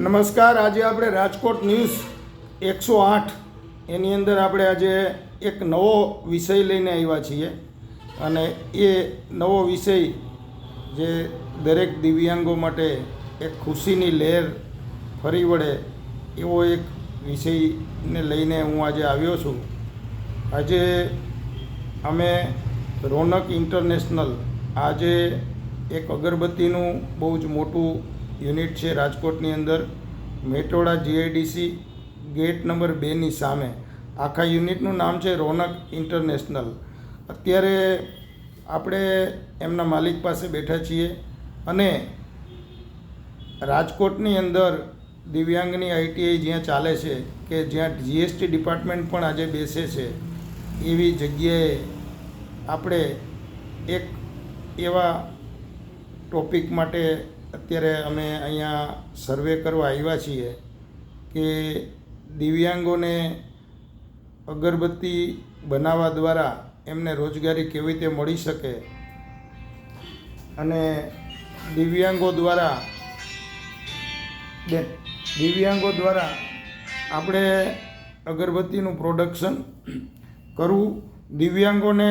નમસ્કાર, આજે આપણે રાજકોટ ન્યૂઝ એકસો આઠ. એની અંદર આપણે આજે એક નવો વિષય લઈને આવ્યા છીએ અને એ નવો વિષય જે દરેક દિવ્યાંગો માટે એક ખુશીની લહેર ફરી વળે એવો એક વિષયને લઈને હું આજે આવ્યો છું. આજે અમે રોનક ઇન્ટરનેશનલ આજે એક અગરબત્તીનું બહુ જ મોટું યુનિટ છે રાજકોટની અંદર. મેટોડા જીઆઈડીસી ગેટ નંબર બેની સામે. આખા યુનિટનું નામ છે રોનક ઇન્ટરનેશનલ. અત્યારે આપણે એમના માલિક પાસે બેઠા છીએ અને રાજકોટની અંદર દિવ્યાંગની આઈટીઆઈ જ્યાં ચાલે છે કે જ્યાં જીએસટી ડિપાર્ટમેન્ટ પણ આજે બેસે છે, એવી જગ્યાએ આપણે એક એવા ટોપિક માટે અત્યારે અમે અહીંયા સર્વે કરવા આવ્યા છીએ કે દિવ્યાંગોને અગરબત્તી બનાવવા દ્વારા એમને રોજગારી કેવી રીતે મળી શકે? અને દિવ્યાંગો દ્વારા દિવ્યાંગો દ્વારા આપણે અગરબત્તીનું પ્રોડક્શન કરવું, દિવ્યાંગોને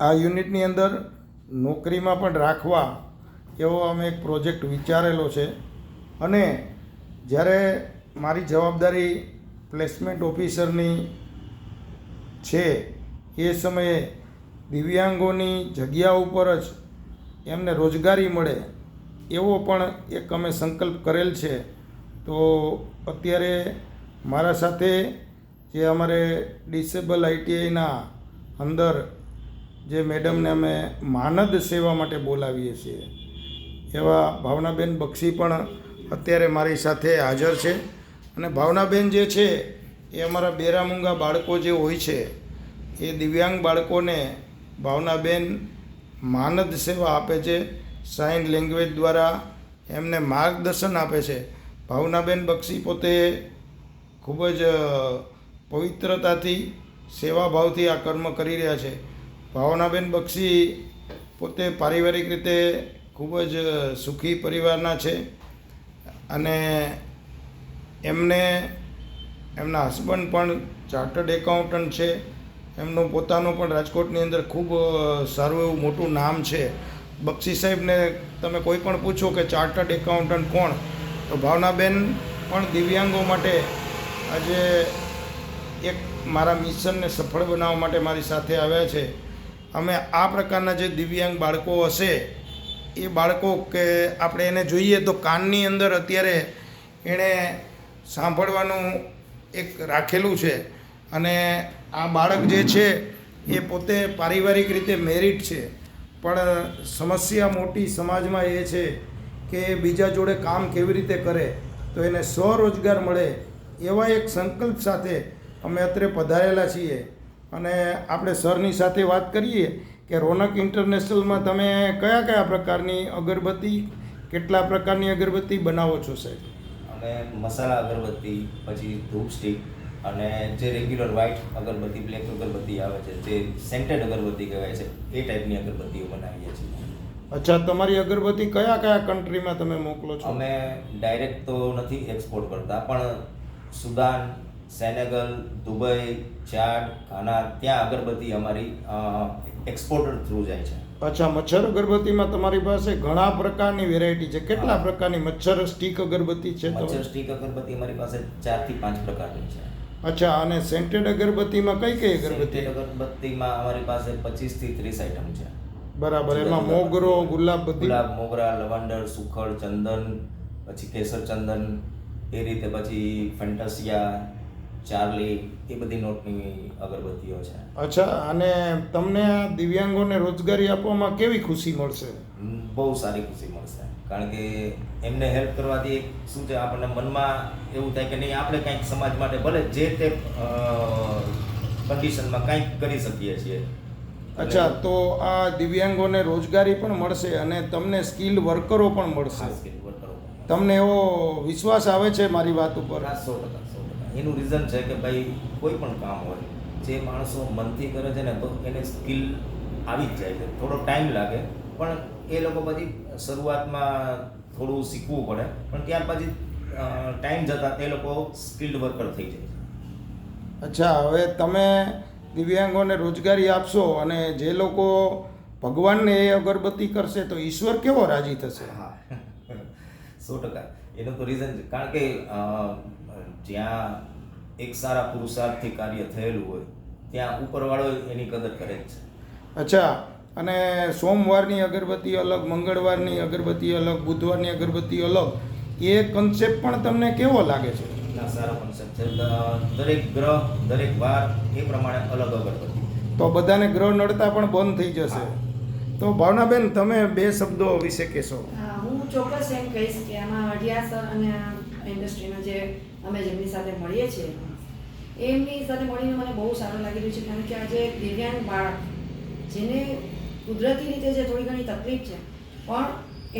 આ યુનિટની અંદર નોકરીમાં પણ રાખવા એવો અમે એક પ્રોજેક્ટ વિચારેલો છે. અને જ્યારે મારી જવાબદારી પ્લેસમેન્ટ ઓફિસરની છે, એ સમયે દિવ્યાંગોની જગ્યા ઉપર જ એમને રોજગારી મળે, એવો પણ એક અમે સંકલ્પ કરેલ છે. તો અત્યારે મારા સાથે જે અમારે ડિસેબલ આઈટીઆઈના અંદર જે મેડમને અમે માનદ સેવા માટે બોલાવીએ છીએ એવા ભાવનાબેન બક્ષી પણ અત્યારે મારી સાથે હાજર છે. અને ભાવનાબેન જે છે, એ અમારા બેરામૂંગા બાળકો જે હોય છે, એ દિવ્યાંગ બાળકોને ભાવનાબેન માનદ સેવા આપે છે, સાઇન લેંગ્વેજ દ્વારા એમને માર્ગદર્શન આપે છે. ભાવનાબેન બક્ષી પોતે ખૂબ જ પવિત્રતાથી, સેવાભાવથી આ કર્મ કરી રહ્યા છે. ભાવનાબેન બક્ષી પોતે પારિવારિક રીતે ખૂબ જ સુખી પરિવારના છે અને એમને, એમના હસબન્ડ પણ ચાર્ટર્ડ એકાઉન્ટન્ટ છે. એમનું પોતાનું પણ રાજકોટની અંદર ખૂબ સારું એવું મોટું નામ છે. બક્ષી સાહેબને તમે કોઈ પણ પૂછો કે ચાર્ટર્ડ એકાઉન્ટન્ટ કોણ, તો ભાવનાબેન પણ દિવ્યાંગો માટે આજે એક મારા મિશનને સફળ બનાવવા માટે મારી સાથે આવ્યા છે. અમે આ પ્રકારના જે દિવ્યાંગ બાળકો હશે એ બાળકો કે આપણે એને જોઈએ તો કાનની અંદર અત્યારે એણે સાંભળવાનું એક રાખેલું છે. અને આ બાળક જે છે એ પોતે પારિવારિક રીતે મેરિટ છે. પણ સમસ્યા મોટી સમાજમાં એ છે કે બીજા જોડે કામ કેવી રીતે કરે તો એને સ્વરોજગાર મળે એવા એક સંકલ્પ સાથે અમે અત્રે પધારેલા છીએ. અને આપણે સરની સાથે વાત કરીએ કે રોનક ઇન્ટરનેશનલમાં તમે કયા કયા પ્રકારની અગરબત્તી કેટલા પ્રકારની અગરબત્તી બનાવો છો સાહેબ? અમે મસાલા અગરબત્તી પછી ધૂપ સ્ટીક અને જે રેગ્યુલર વ્હાઇટ અગરબત્તી બ્લેક અગરબત્તી આવે છે જે સેન્ટેડ અગરબત્તી કહેવાય છે એ ટાઈપની અગરબત્તીઓ બનાવીએ છીએ. અચ્છા તમારી અગરબત્તી કયા કયા કન્ટ્રીમાં તમે મોકલો છો? અમે ડાયરેક્ટ તો નથી એક્સપોર્ટ કરતા પણ Sudan Senegal Dubai Chad Ghana ત્યાં અગરબત્તી અમારી એક્સપોર્ટર થ્રુ જાય છે. અચ્છા મચ્છર અગરબત્તીમાં તમારી પાસે ઘણા પ્રકારની વેરાયટી છે. કેટલા પ્રકારની મચ્છર સ્ટીક અગરબત્તી છે મચ્છર સ્ટીક અગરબત્તી અમારી પાસે ચારથી પાંચ પ્રકારની છે. અચ્છા અને સેન્ટેડ અગરબત્તીમાં કઈ કઈ અગરબત્તી? અગરબત્તીમાં અમારી પાસે પચીસથી ત્રીસ આઈટમ છે. બરાબર એમાં મોગરો ગુલાબ ગુલાબ મોગરા લવંડર સુખડ ચંદન પછી કેસર ચંદન એ રીતે પછી ફેન્ટસિયા ચાર્લી એ બધી નોટની અગરબત્તીઓ છે. અચ્છા અને તમને આ દિવ્યાંગોને રોજગારી આપવામાં કેવી ખુશી મળશે? બહુ સારી ખુશી મળશે. કારણ કે એમને હેલ્પ કરવાથી શું છે આપણને મનમાં એવું થાય કે નહીં આપણે કંઈક સમાજ માટે ભલે જે તે કન્ડિશનમાં કંઈક કરી શકીએ છીએ. અચ્છા તો આ દિવ્યાંગોને રોજગારી પણ મળશે અને તમને સ્કિલ વર્કરો પણ મળશે. વર્કરો તમને એવો વિશ્વાસ આવે છે મારી વાત ઉપર? સો ટકા. એનું રીઝન છે કે ભાઈ કોઈ પણ કામ હોય જે માણસો મનથી કરે છે ને તો એને સ્કિલ આવી જ જાય છે. થોડો ટાઈમ લાગે પણ એ લોકો પછી શરૂઆતમાં થોડું શીખવું પડે પણ ત્યાર પછી ટાઈમ જતાં તે લોકો સ્કિલ્ડ વર્કર થઈ જાય છે. અચ્છા હવે તમે દિવ્યાંગોને રોજગારી આપશો અને જે લોકો ભગવાનને એ અગરબત્તી કરશે તો ઈશ્વર કેવો રાજી થશે? હા. સો ટકા. એનું તો રીઝન છે. કારણ કે જ્યાં એક સારા પુરુષાર્થથી કાર્ય થયેલું હોય ત્યાં ઉપરવાળો એની કદર કરે જ છે. અચ્છા. અને સોમવારની અગરબત્તી અલગ મંગળવારની અગરબત્તી અલગ બુધવારની અગરબત્તી અલગ એ કન્સેપ્ટ પણ તમને કેવો લાગે છે? ના સારો કન્સેપ્ટ છે. દરેક ગ્રહ દરેક વાર એ પ્રમાણે અલગ અગરબત્તી. તો બધાને ગ્રહ નડતા પણ બંધ થઈ જશે. તો ભાવનાબેન તમે બે શબ્દો વિશે કહેશો. ચોક્કસ એમ કહીશ કે આમાં અઢિયા અને આ ઇન્ડસ્ટ્રીમાં જે અમે જેમની સાથે મળીએ છીએ, એમની સાથે મળીને મને બહુ સારું લાગી રહ્યું છે, કારણ કે આજે દિવ્યાંગ બાળક, જેને કુદરતી રીતે જે થોડી ઘણી તકલીફ છે, પણ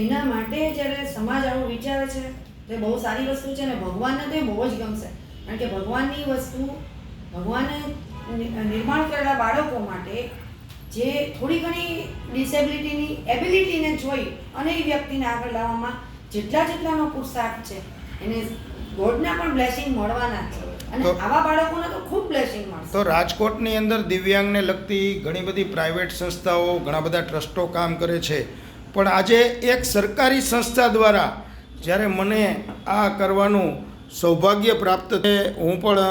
એના માટે જ્યારે સમાજ આવું વિચારે છે, તે બહુ સારી વસ્તુ છે અને ભગવાનને તે બહુ જ ગમશે. કારણ કે ભગવાનની વસ્તુ ભગવાને નિર્માણ કરેલા બાળકો માટે જે થોડી ઘણી ડિસેબિલિટીની એબિલિટીને જોઈ અને એ વ્યક્તિને આગળ લાવવામાં જેટલા જેટલાનો પુરુષાર્થ છે એને ગોડના પણ બ્લેસિંગ મળવાના છે. અને આવા બાળકોને તો ખૂબ બ્લેસિંગ મળશે. તો રાજકોટની અંદર દિવ્યાંગને લગતી ઘણી બધી પ્રાઇવેટ સંસ્થાઓ ઘણા બધા ટ્રસ્ટો કામ કરે છે. પણ આજે એક સરકારી સંસ્થા દ્વારા જ્યારે મને આ કરવાનું સૌભાગ્ય પ્રાપ્ત છે હું પણ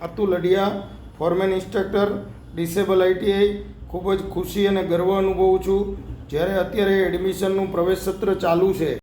Atul Adiya foreman instructor disable ITI ખૂબ જ ખુશી અને ગર્વ અનુભવું છું. જ્યારે અત્યારે એડમિશનનું પ્રવેશ સત્ર ચાલુ છે